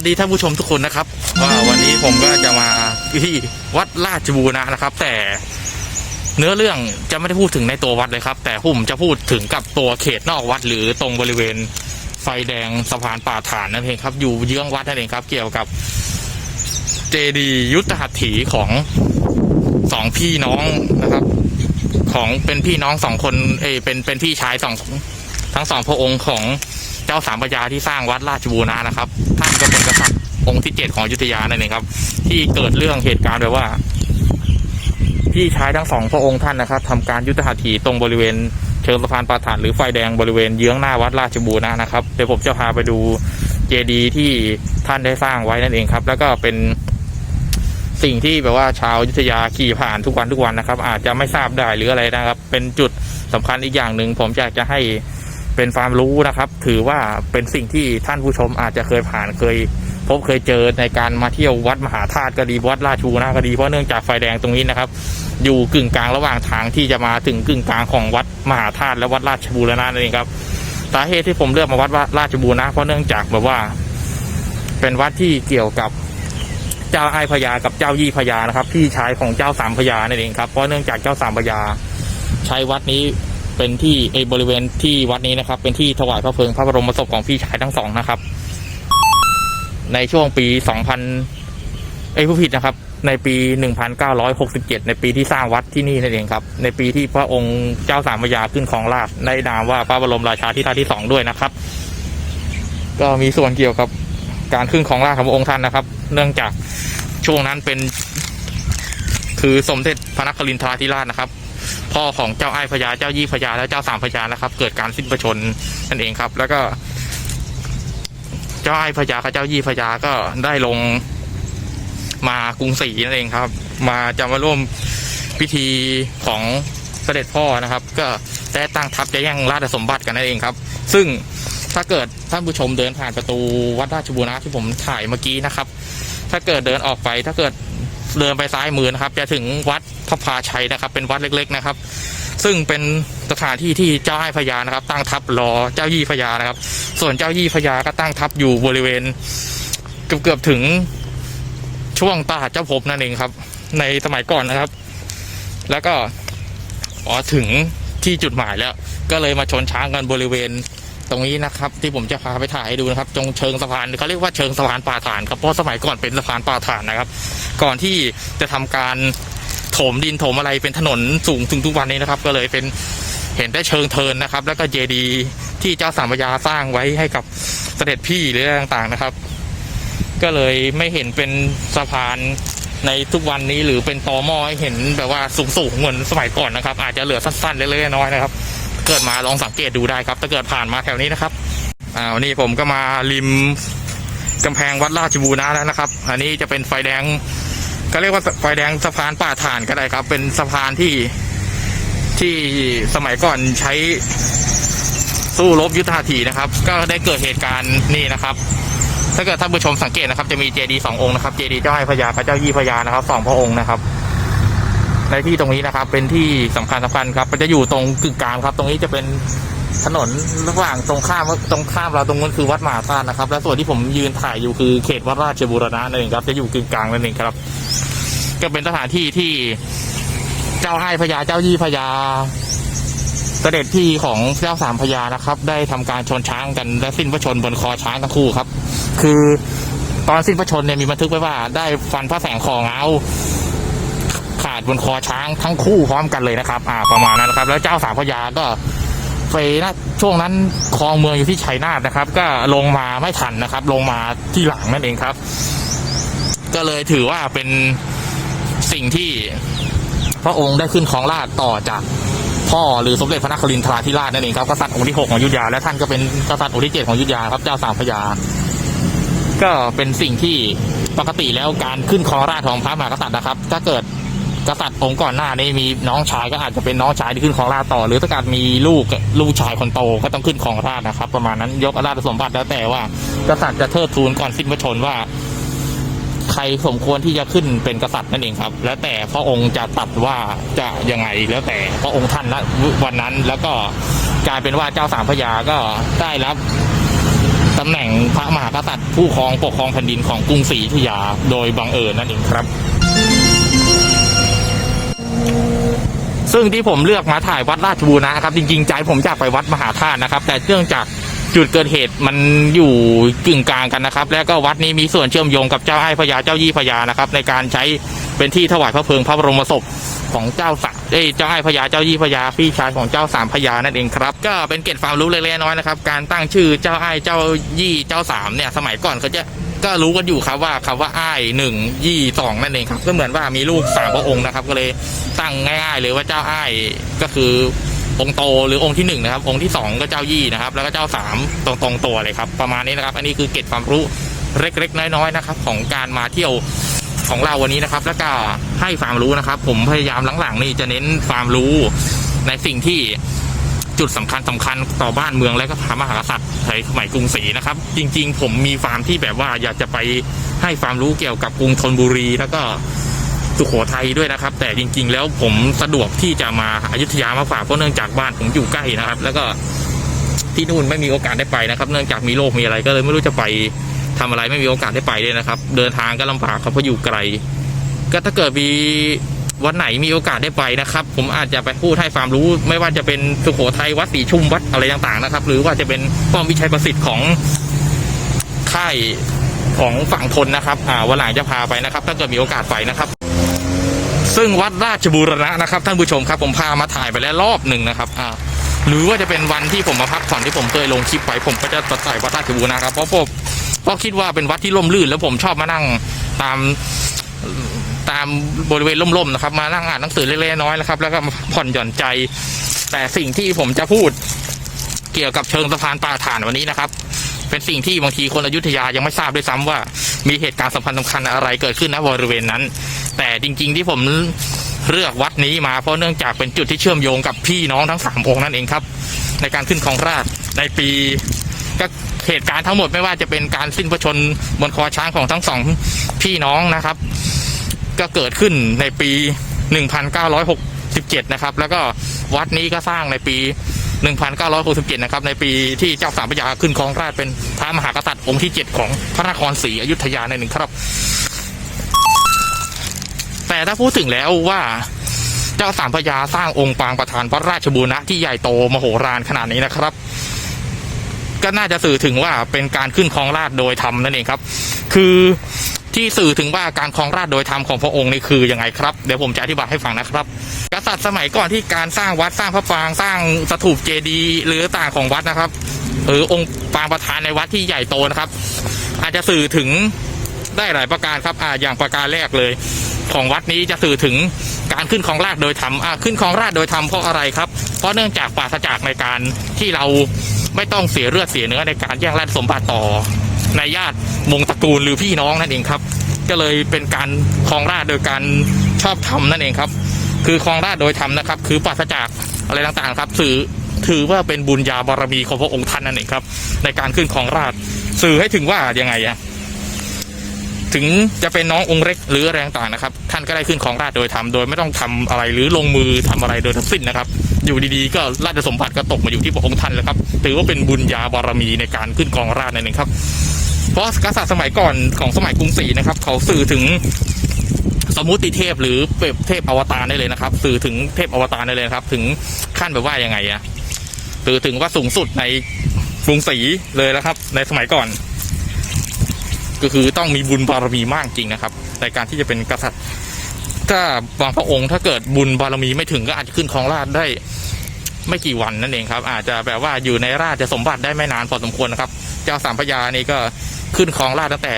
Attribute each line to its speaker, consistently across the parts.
Speaker 1: วัสดีท่านผู้ชมทุกคนนะครับว่าวันนี้ผมก็จะมาที่วัดราชบูรณะนะครับ แต่เนื้อเรื่องจะไม่ได้พูดถึงในตัววัดเลยครับ แต่ผมจะพูดถึงกับตัวเขตนอกวัด หรือตรงบริเวณไฟแดงสะพานป่าฐานนั่นเองครับ อยู่เยื้องวัดนั่นเองครับ เกี่ยวกับเจดียุทธหัตถีของสองพี่น้องนะครับ ของเป็นพี่น้องสองคนเอเป็นเป็นพี่ชายสองทั้งสองพระองค์ของ จ้าสามพระยาที่สร้างวัดราชบูรณะนะครับ ท่านก็เป็นกษัตริย์องค์ที่เจ็ดของยุธยานั่นเองครับ ที่เกิดเรื่องเหตุการณ์แบบว่า พี่ชายทั้งสองพระองค์ท่านนะครับทำการยุทธหัตถีตรงบริเวณเชิงสะพานปาฐานหรือไฟแดงบริเวณเยื้องหน้าวัดราชบูรณะนะครับเดี๋ยวผมจะพาไปดูเจดีย์ที่ท่านได้สร้างไว้นั่นเองครับ แล้วก็เป็นสิ่งที่แบบว่าชาวยุทธยาขี่ผ่านทุกวันทุกวันนะครับ อาจจะไม่ทราบได้หรืออะไรนะครับ เป็นจุดสำคัญอีกอย่างหนึ่งผมอยากจะให้ เป็นความรู้นะครับ ถือว่าเป็นสิ่งที่ท่านผู้ชมอาจจะเคยผ่านเคย พบเคยเจอในการมาเที่ยววัดมหาธาตุก็ดีวัดราชูนะก็ดีเพราะเนื่องจากไฟแดงตรงนี้นะครับ อยู่กึ่งกลางระหว่างทางที่จะมาถึงกึ่งกลางของวัดมหาธาตุและวัดราชบูรณะนั่นเองครับสาเหตุที่ผมเลือกมาวัดว่าราชบูรณะเพราะเนื่องจากแบบว่า เป็นวัดที่เกี่ยวกับเจ้าไอ้พญากับเจ้ายี่พญานะครับ พี่ชายของเจ้าสามพญานั่นเองครับเพราะเนื่องจากเจ้าสามพญาใช้วัดนี้ เป็นที่เอบริเวณที่วัดนี้นะครับ เป็นที่ถวายพระเพลิงพระบรมศพของพี่ชายทั้งสองนะครับ ในช่วงปี2000เอ้ผู้ผิดนะครับ ในปี1967ในปีที่สร้างวัดที่นี่นั่นเองครับ ในปีที่พระองค์เจ้าสามพญาขึ้นของราชในนามว่าพระบรมราชาธิราชที่สองด้วยนะครับ ก็มีส่วนเกี่ยวกับการขึ้นของราชของพระองค์ท่านนะครับ เนื่องจากช่วงนั้นเป็น คือสมเด็จพระนครินทราธิราชนะครับ พ่อของเจ้าไอ้พญาเจ้ายี่พญาและเจ้าสามพญานะครับ เกิดการสิ้นพระชนนั่นเองครับ แล้วก็ เจ้าไอ้พญากับเจ้ายี่พญาก็ได้ลง มากรุงศรีนั่นเองครับ มาจะมาร่วมพิธีของเสด็จพ่อนะครับ ก็ได้ตั้งทัพจะแย่งราชสมบัติกันนั่นเองครับ ซึ่งถ้าเกิดท่านผู้ชมเดินผ่านประตูวัดราชบูรณะที่ผมถ่ายเมื่อกี้นะครับ ถ้าเกิดเดินออกไป ถ้าเกิดเดินไปซ้ายมือนะครับ จะถึงวัด พระพาชัยนะครับ เป็นวัดเล็กๆนะครับ ซึ่งเป็นสถานที่ที่เจ้าไอ้พญานะครับ ตั้งทัพรอเจ้ายี่พญานะครับ ส่วนเจ้ายี่พญาก็ตั้งทัพอยู่บริเวณเกือบเกือบๆถึงช่วงตาเจ้าพบนั่นเองครับ ในสมัยก่อนนะครับ แล้วก็อ๋อถึงที่จุดหมายแล้ว ก็เลยมาชนช้างกันบริเวณตรงนี้นะครับ ที่ผมจะพาไปถ่ายให้ดูนะครับ ตรงเชิงสะพานเขาเรียกว่าเชิงสะพานป่าฐานครับเพราะสมัยก่อนเป็นสะพานป่าฐานนะครับ ก่อนที่จะทำการ ถมดินถมอะไรเป็นถนนสูงถึงทุกวันนี้นะครับ ก็เลยเป็นเห็นได้เชิงเทินนะครับ แล้วก็เจดีที่เจ้าสามพยาสร้างไว้ให้กับเสด็จพี่หรืออะไรต่างๆนะครับ ก็เลยไม่เห็นเป็นสะพานในทุกวันนี้หรือเป็นตอมอให้เห็นแบบว่าสูงๆเหมือนสมัยก่อนนะครับ อาจจะเหลือสั้นๆเล็กๆน้อยๆนะครับ เกิดมาลองสังเกตดูได้ครับ ถ้าเกิดผ่านมาแถวนี้นะครับอ่าวันนี้ผมก็มาริมกำแพงวัดราชบูรณะแล้วนะครับ อันนี้จะเป็นไฟแดง ก็เรียกว่าไฟแดงสะพานป่าฐานก็ได้ครับ เป็นสะพานที่ที่สมัยก่อนใช้สู้รบยุทธาถีนะครับ ก็ได้เกิดเหตุการณ์นี่นะครับ ถ้าเกิดท่านผู้ชมสังเกตนะครับ จะมีเจดีสององค์นะครับ เจดีเจ้าไอ้พญากับเจ้ายี่พญานะครับสองพระองค์นะครับในที่ตรงนี้นะครับ เป็นที่สำคัญสำคัญครับ มันจะอยู่ตรงกึ่งกลางครับ ตรงนี้จะเป็น ถนนระหว่างตรงข้ามตรงข้ามเราตรงนั้นคือวัดมหาธาตุนะครับ และส่วนที่ผมยืนถ่ายอยู่คือเขตวัดราชบูรณะนั่นเองครับ จะอยู่กึ่งกลางนั่นเองครับ ก็เป็นสถานที่ที่เจ้าไอ้พญาเจ้ายี่พญาเสด็จที่ของเจ้าสามพญานะครับ ได้ทำการชนช้างกันและสิ้นพระชนบนคอช้างทั้งคู่ครับ คือตอนสิ้นพระชนเนี่ยมีบันทึกไว้ว่า ได้ฟันพระแสงคอเงาขาดบนคอช้างทั้งคู่พร้อมกันเลยนะครับ อ่าประมาณนั้นนะครับ แล้วเจ้าสามพญาก็ ไปนะช่วงนั้นครองเมืองอยู่ที่ชัยนาทนะครับ ก็ลงมาไม่ทันนะครับ ลงมาที่หลังนั่นเองครับ ก็เลยถือว่าเป็นสิ่งที่พระองค์ได้ขึ้นครองราชต่อจากพ่อหรือสมเด็จพระนครินทราธิราชนั่นเองครับกษัตริย์องค์ที่หกของยุธยาและท่านก็เป็นกษัตริย์องค์ที่เจ็ดของยุธยาครับเจ้าสามพระยา ก็เป็นสิ่งที่ปกติแล้วการขึ้นครองราชของพระมหากษัตริย์นะครับ ถ้าเกิด กษัตริย์องค์ก่อนหน้านี้มีน้องชายก็อาจจะเป็นน้องชายที่ขึ้นครองราชต่อ หรือถ้าเกิดมีลูกลูกชายคนโตก็ต้องขึ้นครองราชนะครับ ประมาณนั้นยกราชสมบัติแล้วแต่ว่ากษัตริย์จะเทิดทูนก่อนสิ้นพระชนว่า ใครสมควรที่จะขึ้นเป็นกษัตริย์นั่นเองครับ แล้วแต่พระองค์จะตัดว่าจะยังไงแล้วแต่พระองค์ท่านณวันนั้นแล้วก็กลายเป็นว่าเจ้าสามพระยาก็ได้รับตำแหน่งพระมหากษัตริย์ผู้ครองปกครองแผ่นดินของกรุงศรีอยุธยา โดยบังเอิญนั่นเองครับ ซึ่งที่ผมเลือกมาถ่ายวัดราชบูรณะครับจริงๆใจผมอยากไปวัดมหาธาตุนะครับ แต่เนื่องจากจุดเกิดเหตุมันอยู่กึ่งกลางกันนะครับ และก็วัดนี้มีส่วนเชื่อมโยงกับเจ้าไอ้พญาเจ้ายี่พญานะครับ ในการใช้เป็นที่ถวายพระเพลิงพระบรมศพของเจ้าสะเอ้เจ้าไอ้พญาเจ้ายี่พญาพี่ชายของเจ้าสามพญานั่นเองครับ ก็เป็นเกร็ดความรู้เล็กๆน้อยๆนะครับ การตั้งชื่อเจ้าไอ้เจ้ายี่เจ้าสามเนี่ยสมัยก่อนเขาจะ ก็รู้กันอยู่ครับว่าคำว่าอ้ายหนึ่งยี่สองนั่นเองครับ ก็เหมือนว่ามีลูกสามพระองค์นะครับ ก็เลยตั้งง่ายๆเลยว่าเจ้าอ้ายก็คือองค์โตหรือองค์ที่หนึ่งนะครับ องค์ที่สองก็เจ้ายี่นะครับ แล้วก็เจ้าสามตรงตรงตัวเลยครับ ประมาณนี้นะครับ อันนี้คือเกร็ดความรู้เล็กๆ น้อยๆนะครับ ของการมาเที่ยวของเราวันนี้นะครับ แล้วก็ให้ความรู้นะครับ ผมพยายามหลังๆนี่จะเน้นความรู้ในสิ่งที่ จุดสำคัญสำคัญต่อบ้านเมืองและก็พระมหากษัตริย์ในสมัยกรุงศรีนะครับ จริง ๆ ผมมีความที่แบบว่าอยากจะไปให้ความรู้เกี่ยวกับกรุงธนบุรีแล้วก็สุโขทัยด้วยนะครับ แต่จริง ๆ แล้วผมสะดวกที่จะมาอายุทยามาฝากเพราะเนื่องจากบ้านผมอยู่ใกล้นะครับ แล้วก็ที่นู่นไม่มีโอกาสได้ไปนะครับ เนื่องจากมีโรคมีอะไรก็เลยไม่รู้จะไปทำอะไรไม่มีโอกาสได้ไปเลยนะครับ เดินทางก็ลำบากครับเพราะอยู่ไกล ก็ถ้าเกิดมี วันไหนมีโอกาสได้ไปนะครับ ผมอาจจะไปพูดให้ความรู้ ไม่ว่าจะเป็นสุโขทัยวัดศรีชุมวัดอะไรต่างๆนะครับ หรือว่าจะเป็นป้อมวิชัยประสิทธิ์ของค่ายของฝั่งทนนะครับ อ่าวันหลังจะพาไปนะครับ ถ้าเกิดมีโอกาสไปนะครับ ซึ่งวัดราชบูรณะนะครับ ท่านผู้ชมครับ ผมพามาถ่ายไปแล้วรอบหนึ่งนะครับ อ่า หรือว่าจะเป็นวันที่ผมมาพักผ่อนที่ผมเคยลงคลิปไปผมก็จะถ่ายวัดราชบูรณะครับเพราะผมเพราะคิดว่าเป็นวัดที่ร่มรื่น แล้วผมชอบมานั่งตาม ตามบริเวณร่มๆนะครับ มานั่งอ่านหนังสือเล็กๆน้อยนะครับ แล้วก็ผ่อนหย่อนใจ แต่สิ่งที่ผมจะพูดเกี่ยวกับเชิงสะพานป่าฐานวันนี้นะครับ เป็นสิ่งที่บางทีคนอยุธยายังไม่ทราบด้วยซ้ำว่า มีเหตุการณ์สำคัญสำคัญอะไรเกิดขึ้นณบริเวณนั้น แต่จริง ๆ ที่ผมเลือกวัดนี้มาเพราะเนื่องจากเป็นจุดที่เชื่อมโยงกับพี่น้องทั้งสามองค์นั่นเองครับ ในการขึ้นของราชในปีก็เหตุการณ์ทั้งหมดไม่ว่าจะเป็นการสิ้นพระชนม์บนคอช้างของทั้งสองพี่น้องนะครับ ก็เกิดขึ้นในปี 1967 นะครับ แล้วก็วัดนี้ก็สร้างในปี 1967 นะครับ ในปีที่เจ้าสามพระยาขึ้นครองราชเป็นพระมหากษัตริย์องค์ที่ 7 ของพระนครศรีอยุธยาในหนึ่งครับ แต่ถ้าพูดถึงแล้วว่าเจ้าสามพระยาสร้างองค์ปางประธานพระราชบูรณะที่ใหญ่โตมโหฬารขนาดนี้นะครับก็น่าจะสื่อถึงว่าเป็นการขึ้นครองราชโดยธรรมนั่นเองครับ คือ ที่สื่อถึงว่าการครองราชโดยธรรมของพระองค์นี่คือยังไงครับ เดี๋ยวผมจะอธิบายให้ฟังนะครับ กษัตริย์สมัยก่อนที่การสร้างวัดสร้างพระปรางสร้างสถูปเจดีย์หรือต่างของวัดนะครับหรือองค์ปางประธานในวัดที่ใหญ่โตนะครับ อาจจะสื่อถึงได้หลายประการครับอ่าอย่างประการแรกเลย ของวัดนี้จะสื่อถึงการขึ้นของราชโดยธรรมอ่าขึ้นของราชโดยธรรมเพราะอะไรครับ เพราะเนื่องจากปราศจากในการที่เราไม่ต้องเสียเลือดเสียเนื้อในการแย่งแย่งสมบัติต่อ ในญาติวงตระกูลหรือพี่น้องนั่นเองครับ ก็เลยเป็นการครองราชโดยการชอบธรรมนั่นเองครับ คือครองราชโดยธรรมนะครับ คือปราศจากอะไรต่างๆครับสื่อถือว่าเป็นบุญญาบารมีของพระองค์ท่านนั่นเองครับ ในการขึ้นครองราชสื่อให้ถึงว่ายังไงอะถึงจะเป็นน้ององค์เล็กหรืออะไรต่างๆนะครับ ท่านก็ได้ขึ้นครองราชโดยธรรมโดยไม่ต้องทำอะไรหรือลงมือทำอะไรโดยทั้งสิ้นนะครับ อยู่ดีๆ ก็ราชสมบัติก็ตกมาอยู่ที่พระองค์ท่านแล้วครับ ถือว่าเป็นบุญญาบารมีในการขึ้นครองราชย์นั่นเองครับ เพราะกษัตริย์สมัยก่อนของสมัยกรุงศรีนะครับ เขาสื่อถึงสมุติเทพหรือเปรบเทพอวตารได้เลยนะครับ สื่อถึงเทพอวตารได้เลยครับ ถึงขั้นแบบว่ายังไงอะสื่อถึงว่าสูงสุดในกรุงศรีเลยนะครับ ในสมัยก่อน ก็คือต้องมีบุญบารมีมากจริงนะครับ ในการที่จะเป็นกษัตริย์ ถ้าบางพระองค์ถ้าเกิดบุญบารมีไม่ถึงก็อาจจะขึ้นครองราชได้ ไม่กี่วันนั่นเองครับ อาจจะแบบว่าอยู่ในราชสมบัติได้ไม่นานพอสมควรนะครับ เจ้าสามพระยานี่ก็ขึ้นครองราชตั้งแต่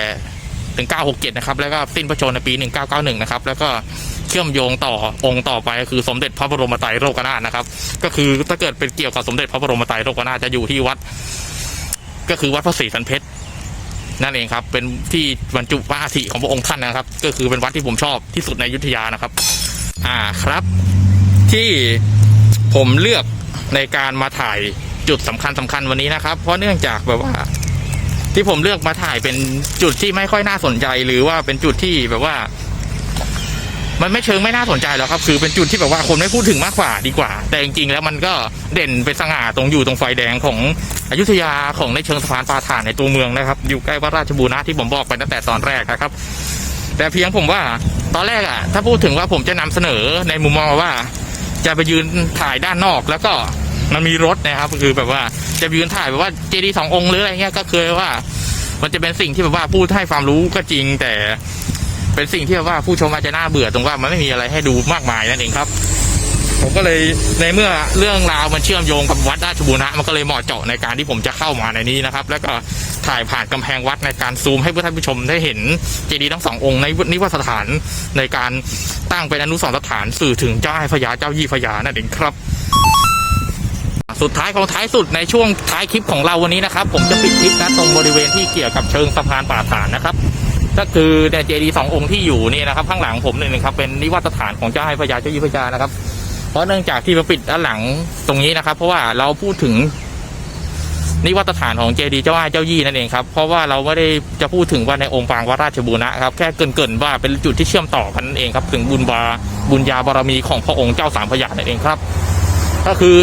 Speaker 1: ถึง 967 นะครับ แล้วก็สิ้นพระชนในปี 1991 นะครับ แล้วก็เชื่อมโยงต่อองค์ต่อไปคือสมเด็จพระบรมไตรโลกนาถนะครับ ก็คือถ้าเกิดเป็นเกี่ยวกับสมเด็จพระบรมไตรโลกนาถจะอยู่ที่วัด ก็คือวัดพระศรีสันเพชร นั่นเองครับ เป็นที่บรรจุพระอาธิของพระองค์ท่านนะครับ ก็คือเป็นวัดที่ผมชอบที่สุดในยุธยานะครับ อ่าครับ ที่ผมเลือกในการมาถ่ายจุดสำคัญสำคัญวันนี้นะครับ เพราะเนื่องจากแบบว่า ที่ผมเลือกมาถ่ายเป็นจุดที่ไม่ค่อยน่าสนใจ หรือว่าเป็นจุดที่แบบว่า มันไม่เชิงไม่น่าสนใจหรอกครับ คือเป็นจุดที่แบบว่าคนไม่พูดถึงมากกว่าดีกว่า แต่จริงๆแล้วมันก็เด่นเป็นสง่าตรงอยู่ตรงไฟแดงของอยุธยาของในเชิงสะพานปลาถ่านในตัวเมืองนะครับ อยู่ใกล้วัดราชบูรณะที่ผมบอกไปตั้งแต่ตอนแรกนะครับ แต่เพียงผมว่าตอนแรกอะถ้าพูดถึงว่าผมจะนำเสนอในมุมมองว่า จะไปยืนถ่ายด้านนอกแล้วก็มันมีรถนะครับคือแบบว่าจะยืนถ่ายแบบว่าเจดีสององค์หรืออะไรเงี้ยก็เคือว่า มันจะเป็นสิ่งที่แบบว่าพูดให้ความรู้ก็จริงแต่ เป็นสิ่งที่ว่าผู้ชมอาจจะน่าเบื่อตรงว่ามันไม่มีอะไรให้ดูมากมายนั่นเองครับ ผมก็เลยในเมื่อเรื่องราวมันเชื่อมโยงกับวัดราชบูรณะมันก็เลยเหมาะเจาะในการที่ผมจะเข้ามาในนี้นะครับ แล้วก็ถ่ายผ่านกำแพงวัดในการซูมให้ท่านผู้ชมได้เห็นเจดีย์ทั้งสององค์ในนิวาสถานในการตั้งเป็นอนุสรณ์สถานสื่อถึงเจ้าอ้พญาเจ้ายี่พญานั่นเองครับสุดท้ายของท้ายสุดในช่วงท้ายคลิปของเราวันนี้นะครับ ผมจะปิดคลิปนะตรงบริเวณที่เกี่ยวกับเชิงสะพานป่าฐานนะครับ ก็คือในเจดีย์สององค์ที่อยู่นี่นะครับ ข้างหลังผมนี่นะครับเป็นนิวาสถานของเจ้าไอ้พญาเจ้ายี่พญานะครับ เพราะเนื่องจากที่มาปิดด้านหลังตรงนี้นะครับ เพราะว่าเราพูดถึงนิวัตฐานของเจดีย์เจ้าอ้ายเจ้ายี่นั่นเองครับ เพราะว่าเราไม่ได้จะพูดถึงว่าในองค์ปางวัดราชบูรณะครับ แค่เกินๆว่าเป็นจุดที่เชื่อมต่อกันนั่นเองครับ ถึงบุญบาบุญญาบารมีของพระองค์เจ้าสามพระยานั่นเองครับ ก็คือ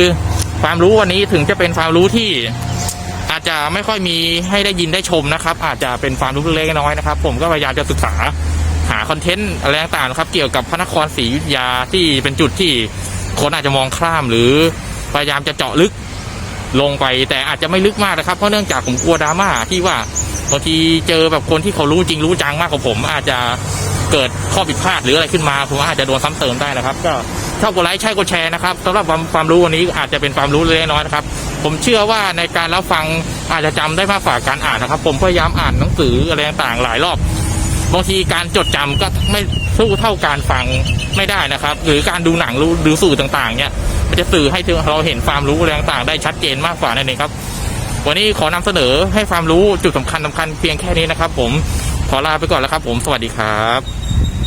Speaker 1: ความรู้วันนี้ถึงจะเป็นความรู้ที่ จจะไม่ค่อยมีให้ได้ยินได้ชมนะครับ อาจจะเป็นความรู้เล็กน้อยนะครับ ผมก็พยายามจะศึกษาหาคอนเทนต์อะไรต่างๆครับ เกี่ยวกับพระนครศรีอยุธยาที่เป็นจุดที่คนอาจจะมองข้ามหรือพยายามจะเจาะลึกลงไปแต่อาจจะไม่ลึกมากนะครับ เพราะเนื่องจากผมกลัวดราม่าที่ว่า บางทีเจอแบบคนที่เขารู้จริงรู้จังมากกว่าผม อาจจะเกิดข้อผิดพลาดหรืออะไรขึ้นมาผมอาจจะโดนซ้ำเติมได้นะครับ ก็ถ้ากดไลค์ใช่กดแชร์นะครับสำหรับความความรู้วันนี้อาจจะเป็นความรู้เล็กๆน้อยๆนะครับ ผมเชื่อว่าในการรับฟังอาจจะจำได้มากกว่าการอ่านนะครับ ผมพยายามอ่านหนังสืออะไรต่างๆหลายรอบบางทีการจดจำก็ไม่สู้เท่าการฟังไม่ได้นะครับ หรือการดูหนังรู้หรือสื่อต่างๆเนี่ยมันจะสื่อให้เราเห็นความรู้อะไรต่างๆได้ชัดเจนมากกว่านั่นเองครับ วันนี้ขอนำเสนอให้ความรู้จุดสำคัญสำคัญเพียงแค่นี้นะครับผมขอลาไปก่อนแล้วครับ ผมสวัสดีครับ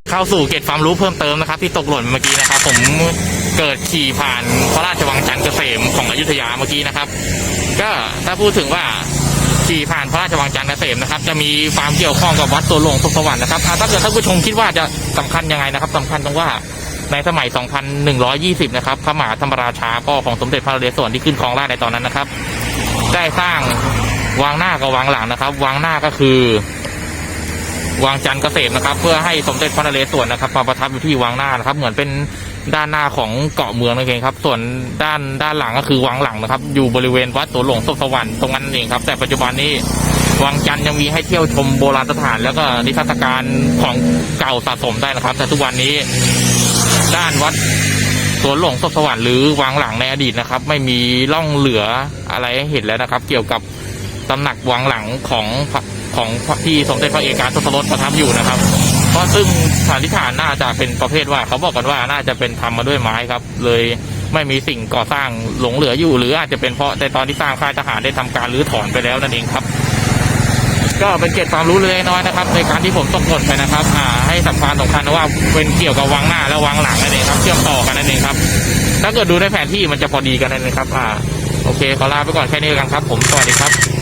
Speaker 1: เข้าสู่เกร็ดความรู้เพิ่มเติมนะครับ ที่ตกหล่นเมื่อกี้นะครับ ผมเกิดขี่ผ่านพระราชวังจันทร์เกษมของอยุธยาเมื่อกี้นะครับ ก็ถ้าพูดถึงว่าขี่ผ่านพระราชวังจันทร์เกษมนะครับ จะมีความเกี่ยวข้องกับวัดตัวหลวงสุขสวรรค์นะครับอาถ้าเกิดท่านผู้ชมคิดว่าจะสำคัญยังไงนะครับสำคัญตรงว่าในสมัย 2120 นะครับ พระมหาธรรมราชาพ่อของสมเด็จพระนเรศวรที่ขึ้นครองราชในตอนนั้นนะครับ ได้สร้างวางหน้ากับวางหลังนะครับ วางหน้าก็คือ วางจันทร์เกษมนะครับ เพื่อให้สมเด็จพระนเรศวรนะครับมาประทับอยู่ที่วางหน้านะครับ เหมือนเป็นด้านหน้าของเกาะเมืองนั่นเองครับ ส่วนด้านด้านหลังก็คือวางหลังนะครับ อยู่บริเวณวัดตัวหลวงศพสวรรค์ตรงนั้นเองครับ แต่ปัจจุบันนี้วางจันทร์ยังมีให้เที่ยวชมโบราณสถาน แล้วก็นิทรรศการของเก่าสะสมได้นะครับ แต่ทุกวันนี้ ด้านวัด สวนหลวงศพสวรรค์หรือวางหลังในอดีตนะครับ ไม่มีร่องเหลืออะไรให้เห็นแล้วนะครับ เกี่ยวกับตำหนักวางหลังของของที่สมเด็จพระเอกาทศรสประทับอยู่นะครับ เพราะซึ่งสันนิษฐานน่าจะเป็นประเภทว่าเขาบอกกันว่าน่าจะเป็นทำมาด้วยไม้ครับ เลยไม่มีสิ่งก่อสร้างหลงเหลืออยู่ หรืออาจจะเป็นเพราะในตอนที่สร้างค่ายทหารได้ทำการรื้อถอนไปแล้วนั่นเองครับ ก็เป็นเกร็ดความรู้เล็กน้อยนะครับ ในการที่ผมตกหล่นไปนะครับอ่าให้สำคัญสำคัญว่าเป็นเกี่ยวกับวางหน้าและวางหลังนั่นเองครับเชื่อมต่อกันนั่นเองครับ ถ้าเกิดดูในแผนที่มันจะพอดีกันนั่นเองครับอ่าโอเคขอลาไปก่อนแค่นี้กันครับ ผมสวัสดีครับ